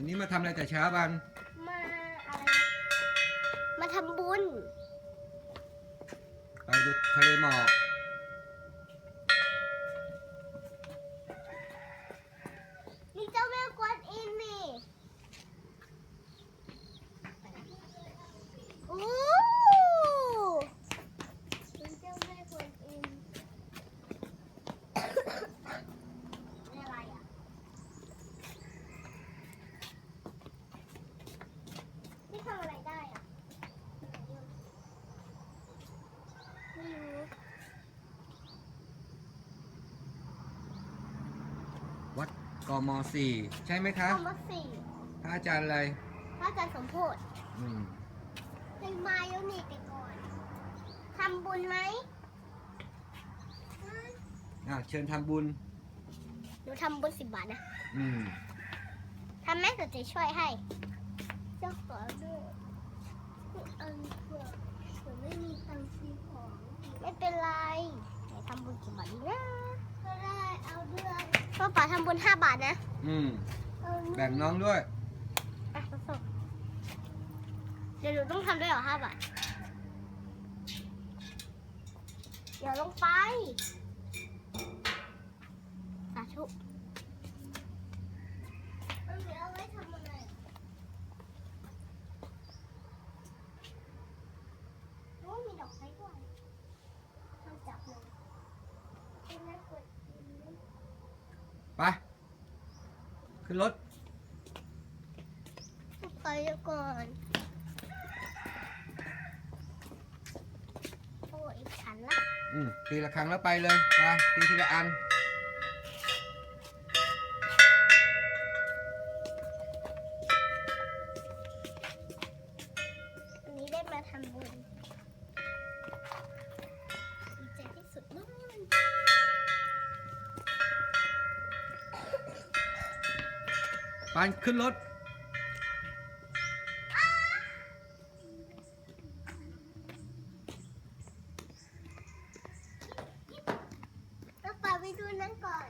วันนี้มาทำอะไรแต่เช้าบันมาอะไรนะมาทำบุญ ไปดูทะเลหมอก นี่เจ้าแม่กวนอิมนี่โอ้นี่เจ้าแม่กวนอิมนี่อะไรอะ นี่ทำอะไรได้อะไม่รู้ วัด กมสี่ใช่ไหมคะเอามาสี่พระอาจารย์อะไรพระอาจารย์สมโพธิอืมเพลงมาโยนี่ไปก่อนทำบุญไหมอะเชิญทำบุญ หนูทำบุญสิบบาทนะอืมทำแม่เดี๋ยวจะช่วยให้เจ้าขอด้วยอันเผื่อเผื่อไม่มีตังค์ซื้อของ ไม่เป็นไรไหนทำบุญกี่บาทดีนะก็ได้เอา ด้วยพ่อป๋าทำบุญห้าบาทนะอืมเอาแบ่งน้องด้วยอะส่งเดี๋ยวหนูต้องทำด้วยเหรอห้าบาท เดี๋ยวลงไป สาธุเอาเหลือเอาไว้ทำอะไรโอ้มีดอกไม้ด้วยทำจับเลยเป็นไม้กด ไป ขึ้นรถ ไปเดี๋ยวก่อนโอ้อีกชั้นละ อืมตีละครั้งแล้วไปเลยไปตีทีละอันวันานขึ้นรถต้องไปไปดูนั่นก่อน